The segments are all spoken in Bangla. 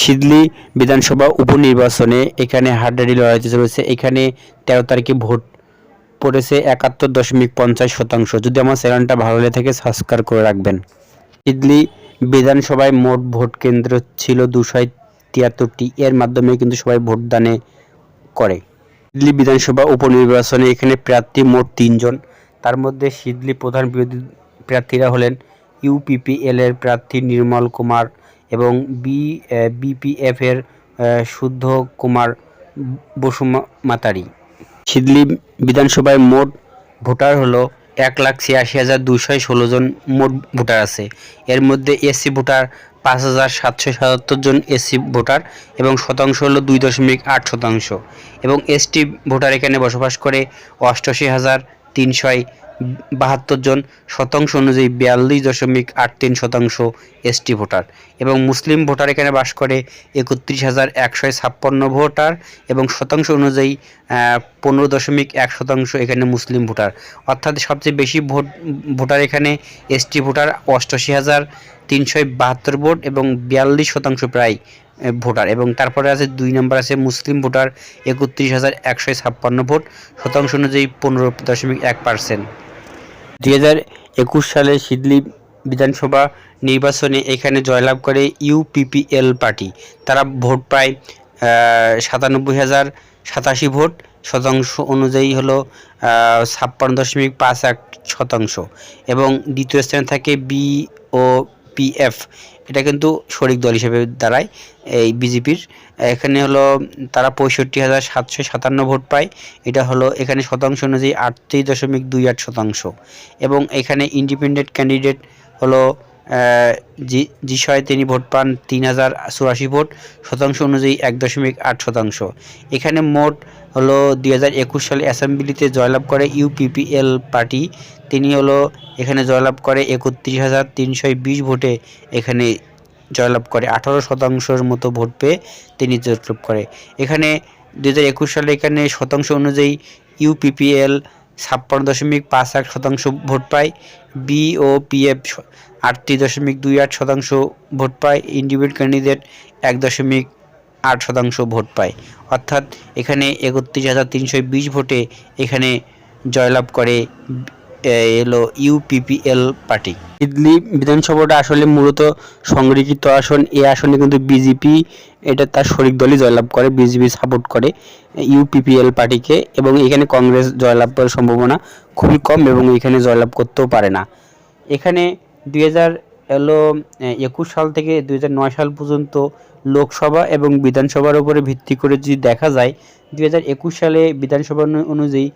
সিদলি বিধানসভা উপনির্বাচনে এখানে হাড্ডাডি লড়াইতে চলেছে। এখানে তেরো তারিখে ভোট পড়েছে একাত্তর দশমিক পঞ্চাশ শতাংশ। যদি আমার চ্যানেলটা ভালো লেগে থাকে সাবস্ক্রাইব করে রাখবেন। সিদলি বিধানসভায় মোট ভোট কেন্দ্র ছিল দুশো তিয়াত্তরটি। এর মাধ্যমে কিন্তু সবাই ভোটদানে করে। সিদলি বিধানসভা উপনির্বাচনে এখানে প্রার্থী মোট তিনজন। তার মধ্যে সিদলি প্রধান বিরোধী প্রার্থীরা হলেন ইউপিপিএল এর প্রার্থী নির্মল কুমার এবং বি বিপিএফ এর শুদ্ধ কুমার বসুমাতারি। সিদলি বিধানসভায় মোট ভোটার হলো এক লাখ ছিয়াশি হাজার দুশো ষোলো জন মোট ভোটার আছে। এর মধ্যে এসসি ভোটার পাঁচ হাজার সাতশো সাতাত্তর জন এসসি ভোটার এবং শতাংশ হলো দুই দশমিক আট শতাংশ। এবং এসটি ভোটার এখানে বসবাস করে অষ্টআশি হাজার তিনশয় বাহাত্তর জন শতাংশ অনুযায়ী বিয়াল্লিশ দশমিক আট তিন শতাংশ এসটি ভোটার এবং মুসলিম ভোটার এখানে বাস করে একত্রিশ হাজার একশো ছাপ্পান্ন ভোটার এবং শতাংশ অনুযায়ী পনেরো দশমিক এক শতাংশ এখানে মুসলিম ভোটার। অর্থাৎ সবচেয়ে বেশি ভোট, ভোটার এখানে এসটি ভোটার অষ্টআশি হাজার তিনশো বাহাত্তর ভোট এবং বিয়াল্লিশ শতাংশ প্রায় ভোটার এবং তারপরে আছে দুই নম্বর আছে মুসলিম ভোটার একত্রিশ হাজার একশো ছাপ্পান্ন ভোট, শতাংশ অনুযায়ী পনেরো দশমিক এক পার্সেন্ট। দুই একুশ সালে সিদলি বিধানসভা নির্বাচনে এখানে জয়লাভ করে ইউপিপিএল পার্টি। তারা ভোট পায় সাতানব্বই হাজার সাতাশি ভোট। শতাংশ অনুযায়ী হলো ছাপ্পান্ন দশমিক পাঁচ এক শতাংশ। এবং দ্বিতীয় স্থানে থাকে বি ও পিএফ এটা কিন্তু শরিক দল হিসেবে দাঁড়ায় এই বিজেপির। এখানে হলো তারা পঁয়ষট্টি হাজার সাতশো সাতান্ন ভোট পায়। এটা হলো এখানে শতাংশ অনুযায়ী আটত্রিশ দশমিক দুই আট শতাংশ। এবং এখানে ইন্ডিপেন্ডেন্ট ক্যান্ডিডেট হলো জিসয় তিনি ভোট পান তিন হাজার চুরাশি ভোট, শতাংশ অনুযায়ী এক দশমিক আট শতাংশ। এখানে মোট হলো দুই হাজার একুশ সালে অ্যাসেম্বলিতে জয়লাভ করে ইউপিপিএল পার্টি। তিনি হলো, এখানে জয়লাভ করে একত্রিশ হাজার তিনশো বিশ ভোটে এখানে জয়লাভ করে আঠারো শতাংশের মতো ভোট পেয়ে তিনি জয়লাভ করে। এখানে দু হাজার একুশ সালে এখানে শতাংশ অনুযায়ী ইউপিপিএল ছাপ্পান্ন দশমিক পাঁচ এক শতাংশ ভোট পায়। বিওপিএফ আটটি দশমিক দুই আট শতাংশ ভোট পায় ইন্ডিপেন্ডেন্ট ক্যান্ডিডেট এক দশমিক আট শতাংশ ভোট পায়। অর্থাৎ এখানে একত্রিশ হাজার তিনশো বিশ ভোটে এখানে জয়লাভ করে এলো ইউপিপিএল পার্টি। দিল্লি বিধানসভাটা আসলে মূলত সংরক্ষিত আসন, এ আসনে কিন্তু বিজেপি, এটা তার শরিক দলই জয়লাভ করে, বিজেপি সাপোর্ট করে ইউপিপিএল পার্টিকে এবং এখানে কংগ্রেস জয়লাভ করার সম্ভাবনা খুবই কম এবং এখানে জয়লাভ করতেও পারে না। এখানে দুই হাজার, এলো একুশ সাল থেকে দুই নয় সাল পর্যন্ত লোকসভা এবং বিধানসভার উপরে ভিত্তি করে যদি দেখা যায়, দুই হাজার একুশ সালে বিধানসভা অনুযায়ী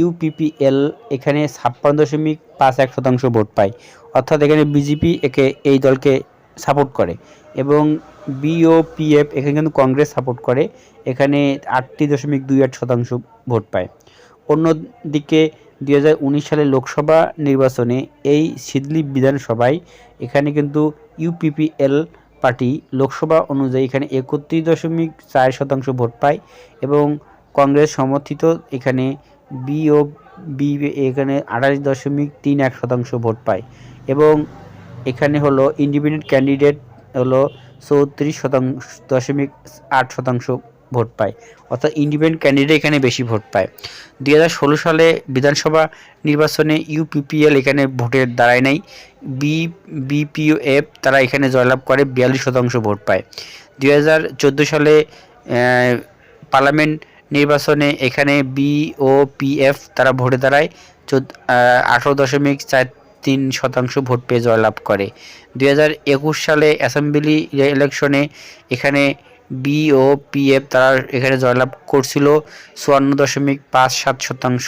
ইউপিপিএল এখানে ছাপ্পান্ন দশমিক পাঁচ এক শতাংশ ভোট পায়। অর্থাৎ এখানে বিজেপি একে, এই দলকে সাপোর্ট করে এবং বিওপিএফ এখানে কিন্তু কংগ্রেস সাপোর্ট করে। এখানে আটটি দশমিক দুই আট শতাংশ ভোট পায়। অন্যদিকে উনিশ সালে লোকসভা নির্বাচনে এই সিদলি বিধানসভায় এখানে কিন্তু ইউপিপিএল পার্টি লোকসভা অনুযায়ী এখানে একত্রিশ দশমিক চার শতাংশ ভোট পায় এবং কংগ্রেস সমর্থিত এখানে বিও বি এখানে আঠাশ দশমিক তিন এক শতাংশ ভোট পায় এবং এখানে হলো ইন্ডিপেন্ডেন্ট ক্যান্ডিডেট হলো চৌত্রিশ শতাংশ দশমিক আট শতাংশ ভোট পায়। অর্থাৎ ইন্ডিপেন্ডেন্ট ক্যান্ডিডেট এখানে বেশি ভোট পায়। দুই হাজার ষোলো সালে বিধানসভা নির্বাচনে ইউপিপিএল এখানে ভোটের দাঁড়ায় নাই। বি বিপিওএফ তারা এখানে জয়লাভ করে, বিয়াল্লিশ শতাংশ ভোট পায়। দুই হাজার চোদ্দ সালে পার্লামেন্ট নির্বাচনে এখানে বিওপিএফ তারা ভোটে দাঁড়ায়। চোদ্দ আঠারো দশমিক চার তিন শতাংশ ভোট পেয়ে জয়লাভ করে। দুই হাজার একুশ সালে অ্যাসেম্বলি ইলেকশনে এখানে বিওপিএফ তারা এখানে জয়লাভ করছিল চুয়ান্ন দশমিক পাঁচ সাত শতাংশ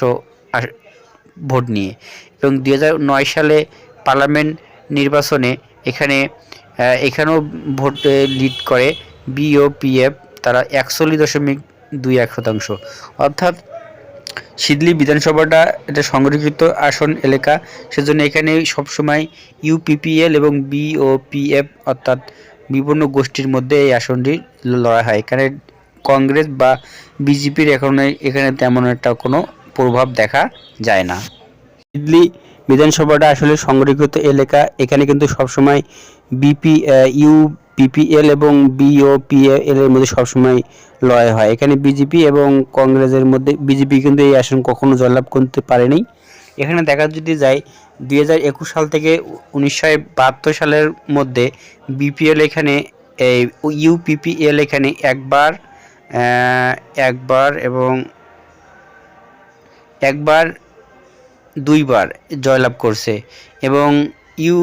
ভোট নিয়ে। এবং হাজার নয় সালে পার্লামেন্ট নির্বাচনে এখানে এখানেও ভোট লিড করে বিওপিএফ তারা একচল্লিশ দশমিক দুই এক শতাংশ। অর্থাৎ সিদলি বিধানসভাটা এটা সংরক্ষিত আসন এলাকা, সেজন্য এখানে সবসময় ইউপিপিএল এবং বিওপিএফ অর্থাৎ বিভিন্ন গোষ্ঠীর মধ্যে এই আসনটি লড়াই হয়। এখানে কংগ্রেস বা বিজেপির এখন, এখানে তেমন একটা কোনো প্রভাব দেখা যায় না। সিদলি বিধানসভাটা আসলে সংরক্ষিত এলাকা। এখানে কিন্তু সবসময় বিপি ইউ পিপিএল এবং বিওপিএল এর মধ্যে সবসময় লড়াই হয়। এখানে বিজেপি এবং কংগ্রেসের মধ্যে, বিজেপি কিন্তু এই আসন কখনো জয়লাভ করতে পারেনি। এখানে দেখা যদি যায়, দুই হাজার একুশ সাল থেকে উনিশশো বাহাত্তর সালের মধ্যে বিপিএল এখানে, এই ইউপিপিএল এখানে একবার একবার এবং একবার, দুইবার জয়লাভ করছে এবং ইউ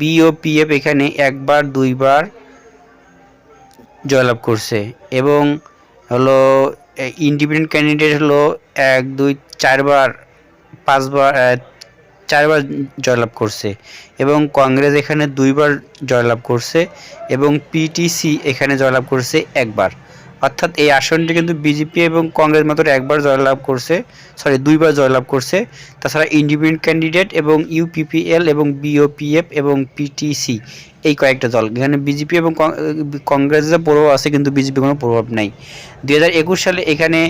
বিওপিএফ এখানে একবার, দুইবার জয়লাভ করছে এবং হলো ইন্ডিপেন্ডেন্ট ক্যান্ডিডেট হলো এক, দুই, চারবার পাঁচবার চারবার জয়লাভ করছে এবং কংগ্রেস এখানে দুইবার জয়লাভ করছে এবং পিটিসি এখানে জয়লাভ করছে একবার। অর্থাৎ এই আসনটি কিন্তু বিজেপি এবং কংগ্রেস মাত্র একবার জয়লাভ করছে সরি দুইবার জয়লাভ করছে। তাছাড়া ইন্ডিপেন্ডেন্ট ক্যান্ডিডেট এবং ইউপিপিএল এবং বিওপিএফ এবং পিটিসি এই কয়েকটা দল। এখানে বিজেপি এবং কংগ্রেসের প্রভাব আছে, কিন্তু বিজেপি কোনো প্রভাব নাই। দু হাজার একুশ সালে এখানে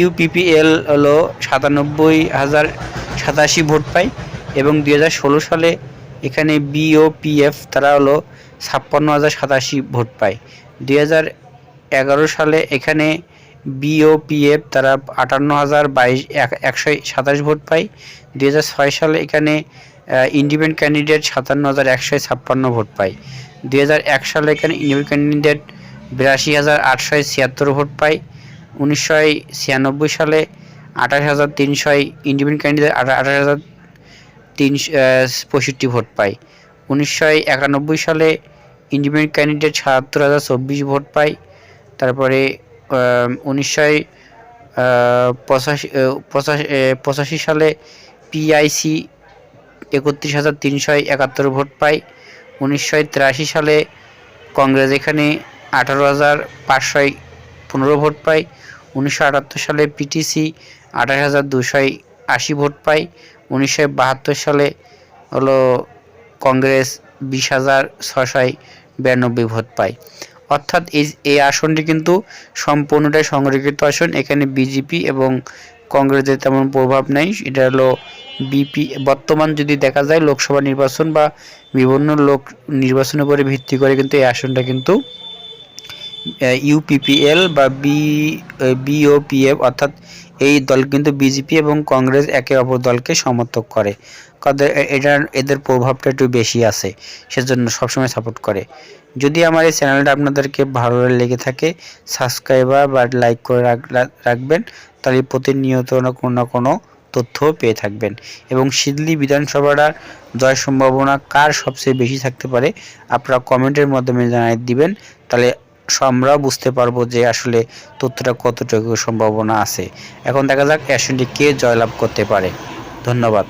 ইউপিপিএল হলো সাতানব্বই হাজার সাতাশি ভোট পায় এবং দুই হাজার ষোলো সালে এখানে বিওপিএফ তারা হলো ছাপ্পান্ন হাজার সাতাশি ভোট পায়। দুই হাজার এগারো সালে এখানে বিওপিএফ তারা আটান্ন হাজার বাইশ একশো সাতাশ ভোট পায়। দুই হাজার ছয় সালে এখানে ইন্ডিপেন্ডেন্ট ক্যান্ডিডেট সাতান্ন হাজার একশো ছাপ্পান্ন ভোট পায়। দুই হাজার এক সালে এখানে ইন্ডিপেন্ডেন্ট ক্যান্ডিডেট বিরাশি হাজার আটশো ছিয়াত্তর ভোট পায়। উনিশশো ছিয়ানব্বই সালে আঠাশ হাজার তিনশো ইন্ডিপেন্ডেন্ট ক্যান্ডিডেট আঠাশ হাজার তিনশো পঁয়ষট্টি ভোট পায়। উনিশশো একানব্বই সালে ইন্ডিপেন্ডেন্ট ক্যান্ডিডেট সাতাত্তর হাজার চব্বিশ ভোট পায়। তারপরে উনিশশো পঁচাশি পঁচাশি পঁচাশি সালে পিআইসি একত্রিশ হাজার তিনশো একাত্তর ভোট পায়। উনিশশো তিরাশি সালে কংগ্রেস এখানে আঠারো হাজার পাঁচশো পনেরো ভোট পায়। উনিশশো আটাত্তর সালে পিটিসি আঠাশ হাজার আশি ভোট পায়। উনিশশো বাহাত্তর সালে হলো কংগ্রেস বিশ হাজার ছশো বিরানব্বই ভোট পায়। অর্থাৎ এই এই আসনটি কিন্তু সম্পূর্ণটাই সংরক্ষিত আসন। এখানে বিজেপি এবং কংগ্রেসের তেমন প্রভাব নেই। এটা হলো বিপি বর্তমান যদি দেখা যায় লোকসভা নির্বাচন বা বিভিন্ন লোক নির্বাচনের উপরে ভিত্তি করে কিন্তু এই আসনটা কিন্তু ইউপিপিএল বা বি বিওপিএফ অর্থাৎ এই দল কিন্তু বিজেপি এবং কংগ্রেস একে অপর দলকে সমর্থক করে। এটার এদের প্রভাবটা একটু বেশি আছে, সেজন্য সবসময় সাপোর্ট করে। যদি আমার এই চ্যানেলটা আপনাদেরকে ভালো লেগে থাকে সাবস্ক্রাইবার বা লাইক করে রাখবেন, তাহলে প্রতিনিয়ত না কোনো না কোনো তথ্য পেয়ে থাকবেন। এবং সিদলি বিধানসভাটার জয় সম্ভাবনা কার সবচেয়ে বেশি থাকতে পারে, আপনারা কমেন্টের মাধ্যমে জানাই দিবেন, তাহলে আমরাও বুঝতে পারব যে আসলে তথ্যটা কতটুকু সম্ভাবনা আছে। এখন দেখা যাক আসনটি কে জয়লাভ করতে পারে। ধন্যবাদ।